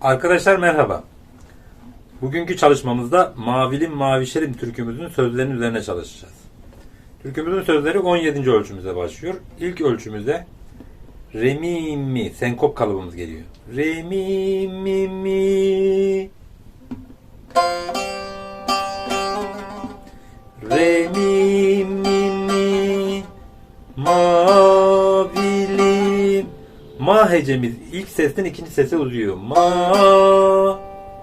Arkadaşlar merhaba. Bugünkü çalışmamızda Mavilim Mavişerim türkümüzün sözlerinin üzerine çalışacağız. Türkümüzün sözleri 17. ölçümüze başlıyor. İlk ölçümüzde Re mi mi senkop kalıbımız geliyor. Re mi mi mi Re mi mi Mavilim Ma hecemiz ilk sesten ikinci sese uzuyor. Ma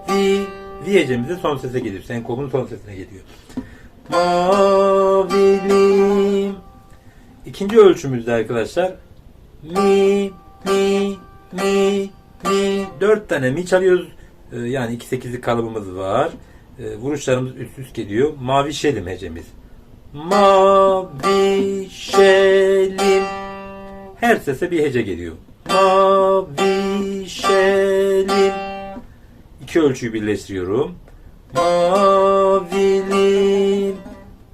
vi vi hecemiz son sese geliyor. Senkopun son sesine geliyor. Mavilim İkinci ölçümüzde arkadaşlar mi mi mi mi dört tane mi çalıyoruz. Ee, yani iki sekizlik kalıbımız var. Ee, vuruşlarımız üst üst geliyor. Mavi şelim hecemiz. Mavi şelim. Her sese bir hece geliyor. Mavi şelim. İki ölçüyü birleştiriyorum. Mavilim.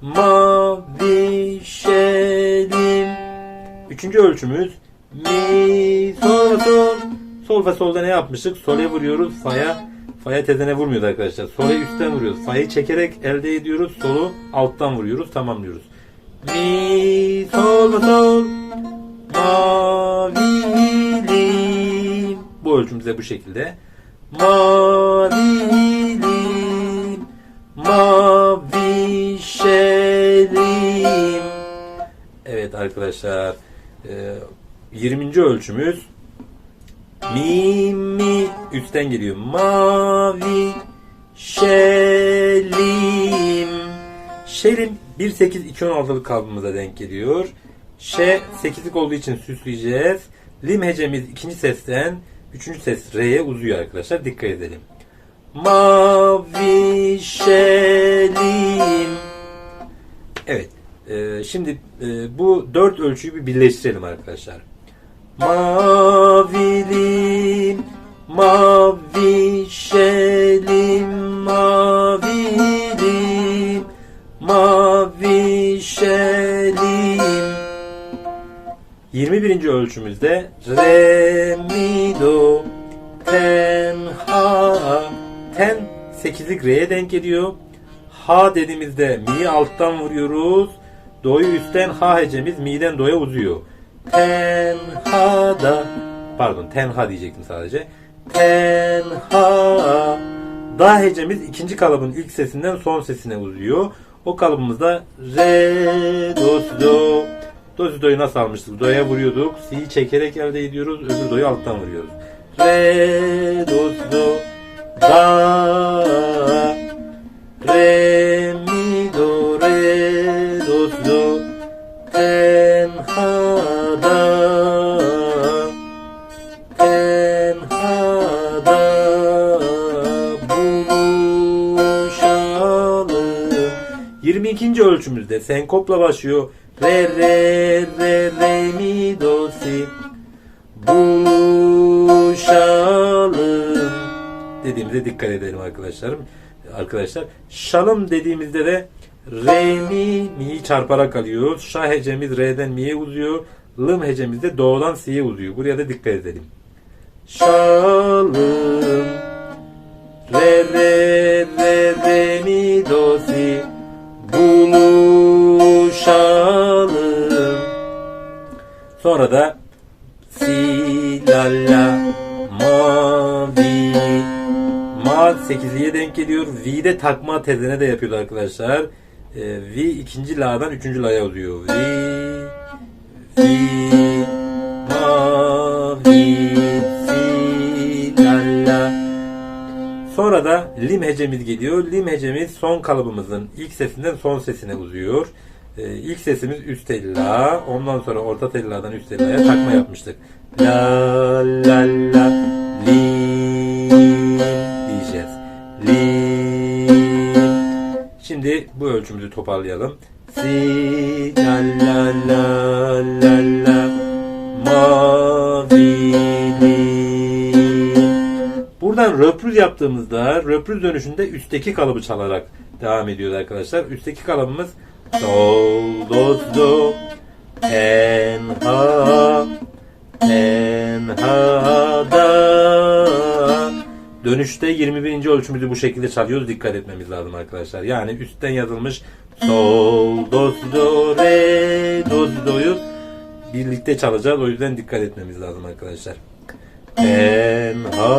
Mavi şelim. Üçüncü ölçümüz mi sol sol. Sol ve solda ne yapmıştık? Sole vuruyoruz. Fa'ya Fa'ya tezene vurmuyordu arkadaşlar. Sole üstten vuruyoruz. Fa'yı çekerek elde ediyoruz. Solu alttan vuruyoruz. Tamamlıyoruz. Mi sol sol. Mavilim. Bu ölçümüz de bu şekilde. Mavilim. Mavi şelim. Evet arkadaşlar. e, 20. ölçümüz mi mi üstten geliyor. Mavi şelim. Şelim 1 8 2 16'lık kalıbımıza denk geliyor. Ş 8'lik olduğu için süsleyeceğiz. Lim hecemiz ikinci sesten üçüncü ses R'ye uzuyor arkadaşlar. Dikkat edelim. Mavi şelim. Evet. e, şimdi e, bu dört ölçüyü bir birleştirelim arkadaşlar. Mavilim, mavi 21. ölçümüzde re mi do ten ha ten 8'lik re'ye denk geliyor. Ha dediğimizde mi'yi alttan vuruyoruz. Do'yu üstten ha hecemiz mi'den do'ya uzuyor. Tenha'da pardon tenha diyecektim sadece. Tenha da hecemiz ikinci kalıbın ilk sesinden son sesine uzuyor. O kalıbımızda re do si do do si do'yu nasıl almıştık? Do'ya vuruyorduk. Si'yi çekerek elde ediyoruz. Öbür do'yu alttan vuruyoruz. Re do do da re mi do re do do tenhada tenhada buluşalım 22. ölçümüzde senkopla başlıyor re re re re mi do si buluşalım dediğimizde dikkat edelim arkadaşlarım. Arkadaşlar şalım dediğimizde de re mi mi'yi çarparak alıyoruz. Şa hecemiz re'den mi'ye uzuyor. Lım hecemiz de doğudan si'ye uzuyor. Buraya da dikkat edelim. Şalım re re re re mi do si buluşalım. Sonra da si la la mavi ma 8'liye denk geliyor. V'de takma tezene de yapıyordu arkadaşlar. Ee, v ikinci la'dan üçüncü la'ya uzuyor. V V mavi si la la Sonra da lim hecemiz geliyor. Lim hecemiz son kalıbımızın ilk sesinden son sesine uzuyor. Ee, ilk sesimiz üst tel la. Ondan sonra orta tel la'dan üst tel la'ya takma yapmıştık. La la la lim diyeceğiz. Lim. Şimdi bu ölçümüzü toparlayalım. Si la la la la la mavi lim. Buradan röprüz yaptığımızda röprüz dönüşünde üstteki kalıbı çalarak devam ediyoruz arkadaşlar. Üstteki kalıbımız sol do do en ha en ha da Dönüşte 21. ölçümüzü bu şekilde çalıyoruz. Dikkat etmemiz lazım arkadaşlar. Yani üstten yazılmış sol, do, do, re, do, do'yu birlikte çalacağız. O yüzden dikkat etmemiz lazım arkadaşlar. Tenhada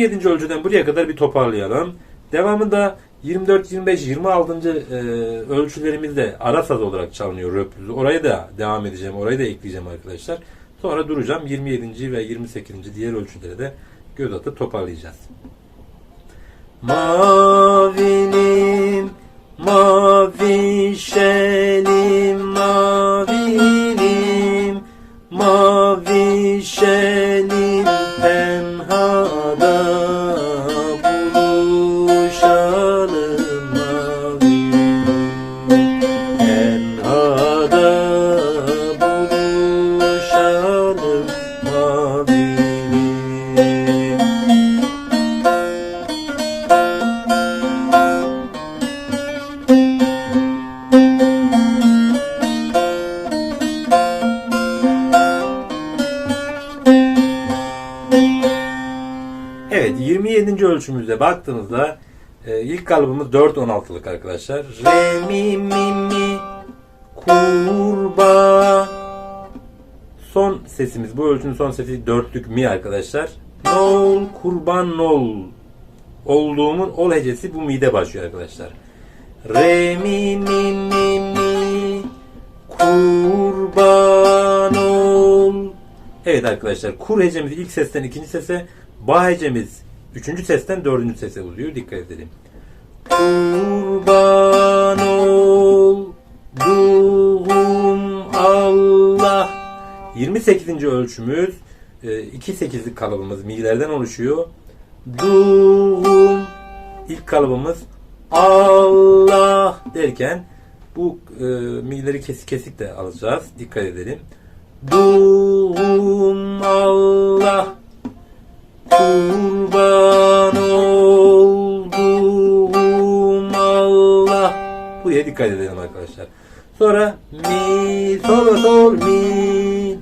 17. ölçüden buraya kadar bir toparlayalım. Devamında 24, 25, 26. e, ölçülerimizde ara saz olarak çalınıyor röpüzü. Oraya da devam edeceğim. Orayı da ekleyeceğim arkadaşlar. Sonra duracağım. 27. ve 28. diğer ölçülere de göz atıp toparlayacağız. Mavinim, 27. ölçümüzde baktığınızda e, ilk kalıbımız 4-16'lık arkadaşlar. Re mi mi mi kurba Son sesimiz bu ölçünün son sesi dörtlük mi arkadaşlar. Nol kurban nol olduğumun ol hecesi bu mi'de başlıyor arkadaşlar. Re mi mi mi mi kurban ol. Evet arkadaşlar kur hecemiz ilk sesten ikinci sese, ba hecemiz üçüncü sesten dördüncü sese uzuyor. Dikkat edelim. Kurban olduğum Allah. 28. ölçümüz 2-8'lik kalıbımız mi'lerden oluşuyor. Duhum ilk kalıbımız Allah derken bu e, mi'leri kesik kesik de alacağız. Dikkat edelim. Duhum Allah kurban olduğum Allah. Buraya dikkat edelim arkadaşlar. Sonra mi sol sol mi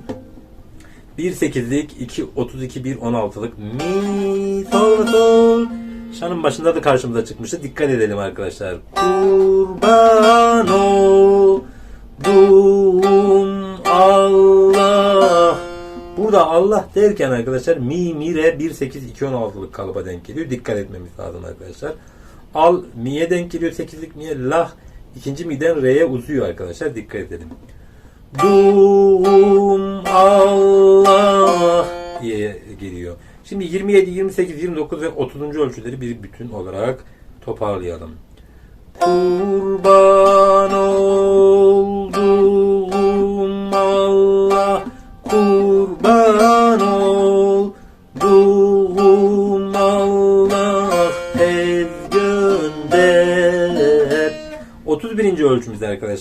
1-8'lik 2 32 1 16'lık mi sol sol Şanın başında da karşımıza çıkmıştı. Dikkat edelim arkadaşlar. Kurban Burada Allah derken arkadaşlar mi mi re 1 8 2 16'lık kalıba denk geliyor. Dikkat etmemiz lazım arkadaşlar. Al mi'ye denk geliyor 8'lik mi'ye lah ikinci mi'den re'ye uzuyor arkadaşlar. Dikkat edelim. Dum Allah diye geliyor. Şimdi 27, 28, 29 ve 30. ölçüleri bir bütün olarak toparlayalım. Kurban olduğum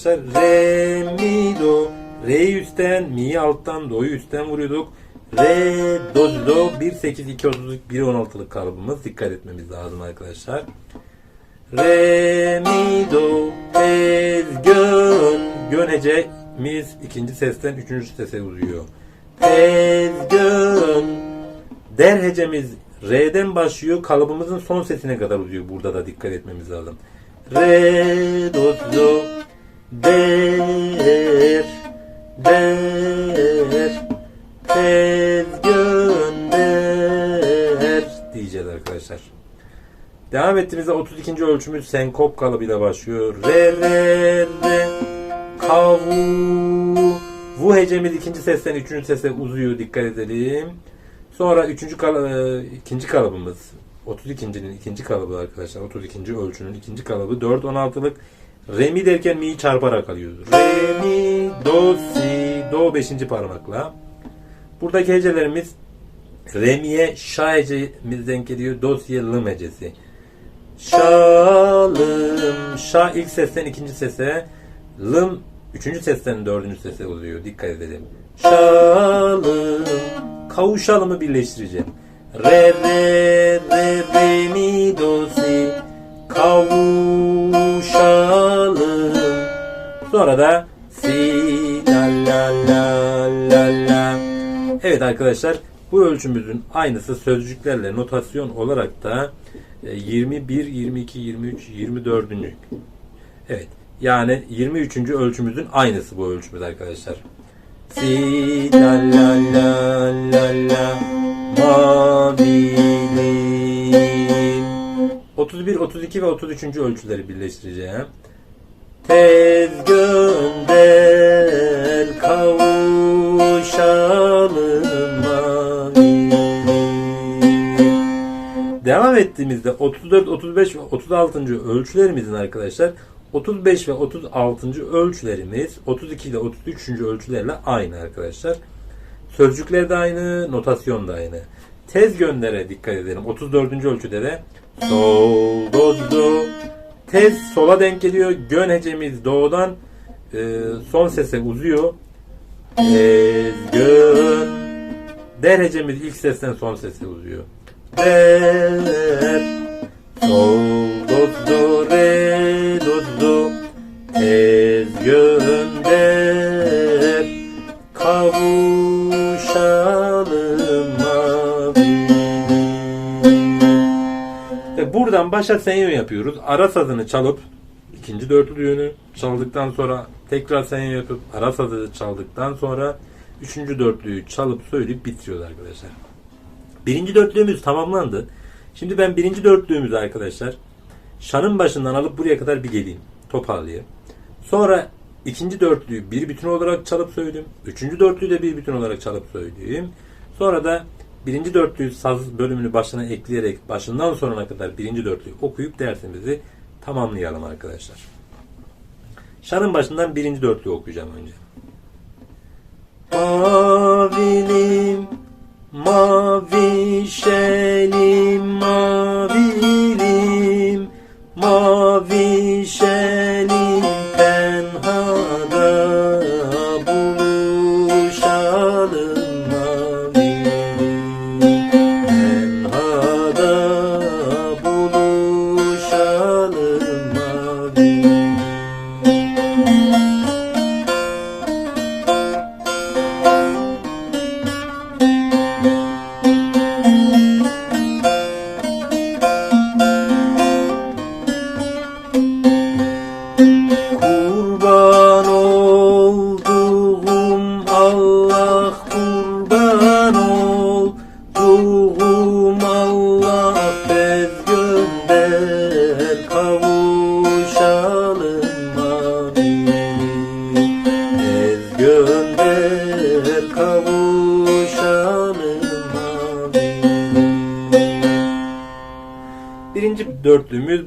arkadaşlar. Re mi do. Re üstten mi alttan do'yu üstten vuruyorduk. Re do do 1 8 2 30'luk 1 16'lık kalıbımız. Dikkat etmemiz lazım arkadaşlar. Re mi do. Tez gön. Gön hecemiz ikinci sesten üçüncü sese uzuyor. Tez gön. Der hecemiz başlıyor. Kalıbımızın son sesine kadar uzuyor. Burada da dikkat etmemiz lazım. Re, do, do, der, der, tez gönder diyeceğiz arkadaşlar. Devam ettiğimizde 32. ölçümüz senkop kalıbıyla başlıyor. Re, re, re, kavu. Bu hecemiz ikinci sesten üçüncü sese uzuyor. Dikkat edelim. Sonra üçüncü kal e, ikinci kalıbımız 32.'nin ikinci kalıbı arkadaşlar. 32. ölçünün ikinci kalıbı 4 16'lık. Re mi derken mi'yi çarparak alıyoruz. Re mi do si do 5. parmakla. Buradaki hecelerimiz re mi'ye şa hecemiz denk geliyor. Do si'ye lım hecesi. Şalım şa ilk sesten ikinci sese lım üçüncü sesten dördüncü sese uzuyor. Dikkat edelim. Şalım kavuşalımı birleştireceğim. Re re re re mi do si kavuşalım Sonra da si la la la la la. Evet arkadaşlar bu ölçümüzün aynısı sözcüklerle notasyon olarak da e, 21, 22, 23, 24. Evet. Yani 23. ölçümüzün aynısı bu ölçümüz arkadaşlar. Si la la la la la mavilim 31, 32 ve 33. ölçüleri birleştireceğim. Tez gönder kavuşalım mavilim. Devam ettiğimizde 34, 35 ve 36. ölçülerimizin arkadaşlar 35 ve 36. ölçülerimiz 32 ile 33. ölçülerle aynı arkadaşlar. Sözcükler de aynı, notasyon da aynı. Tez göndere dikkat edelim. 34. ölçüde de sol, do, do. Tez sola denk geliyor. Gön hecemiz doğudan e, son sese uzuyor. Tez, gön. Der hecemiz ilk sesten son sese uzuyor. Der, sol, do, do, re, do, do. Tez gönder buradan başa senyo yapıyoruz. Ara sazını çalıp ikinci dörtlüğünü çaldıktan sonra tekrar senyo yapıp ara sazını çaldıktan sonra üçüncü dörtlüğü çalıp söyleyip bitiriyoruz arkadaşlar. Birinci dörtlüğümüz tamamlandı. Şimdi ben birinci dörtlüğümüzü arkadaşlar şanın başından alıp buraya kadar bir geleyim. Toparlayayım. Sonra ikinci dörtlüyü bir bütün olarak çalıp söyleyeyim. Üçüncü dörtlüyü de bir bütün olarak çalıp söyleyeyim. Sonra da birinci dörtlüyü saz bölümünü başına ekleyerek başından sonuna kadar birinci dörtlüyü okuyup dersimizi tamamlayalım arkadaşlar. Şanın başından birinci dörtlüyü okuyacağım önce. Mavilim, mavişelim, mavilim,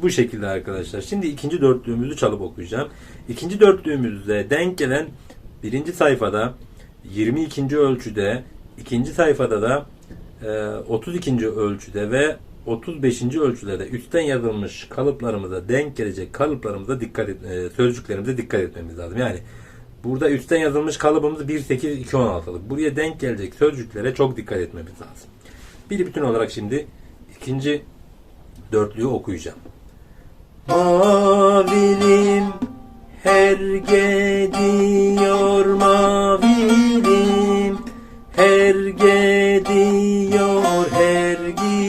bu şekilde arkadaşlar. Şimdi ikinci dörtlüğümüzü çalıp okuyacağım. İkinci dörtlüğümüzde denk gelen birinci sayfada 22. ölçüde, ikinci sayfada da e, 32. ölçüde ve 35. ölçülerde üstten yazılmış kalıplarımıza denk gelecek kalıplarımıza dikkat et, e, sözcüklerimize dikkat etmemiz lazım. Yani burada üstten yazılmış kalıbımız 1 8 2 16'lık. Buraya denk gelecek sözcüklere çok dikkat etmemiz lazım. Bir bütün olarak şimdi ikinci dörtlüğü okuyacağım. Mavilim her gidiyor mavilim. Her gidiyor her gini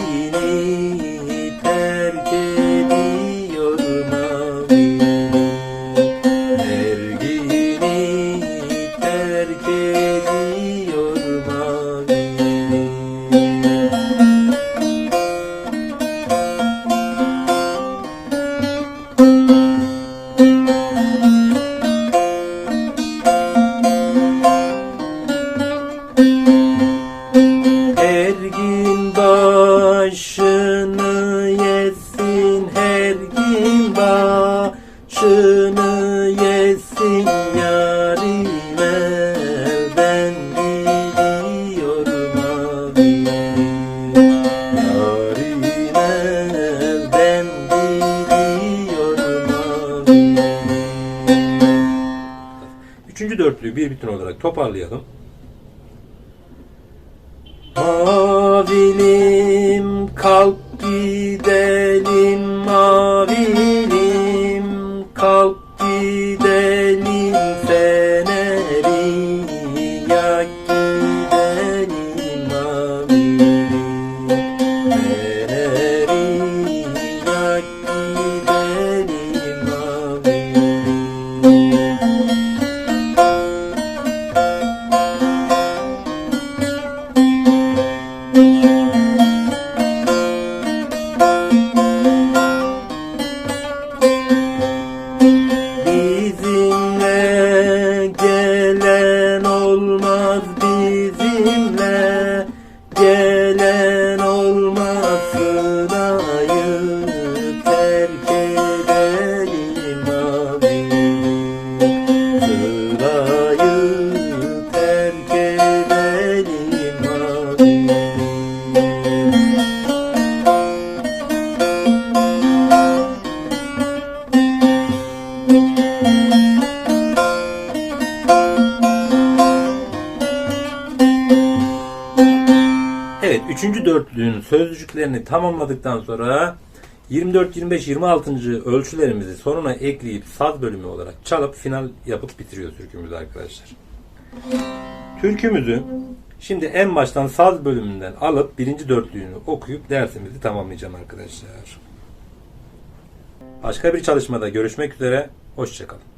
başını yesin Yarim elden gidiyorum abi Yarim elden gidiyorum abi Üçüncü dörtlüyü bir bütün olarak toparlayalım. Üçüncü dörtlüğün sözcüklerini tamamladıktan sonra 24, 25, 26. ölçülerimizi sonuna ekleyip saz bölümü olarak çalıp final yapıp bitiriyoruz türkümüzü arkadaşlar. Türkümüzü şimdi en baştan saz bölümünden alıp birinci dörtlüğünü okuyup dersimizi tamamlayacağım arkadaşlar. Başka bir çalışmada görüşmek üzere. Hoşçakalın.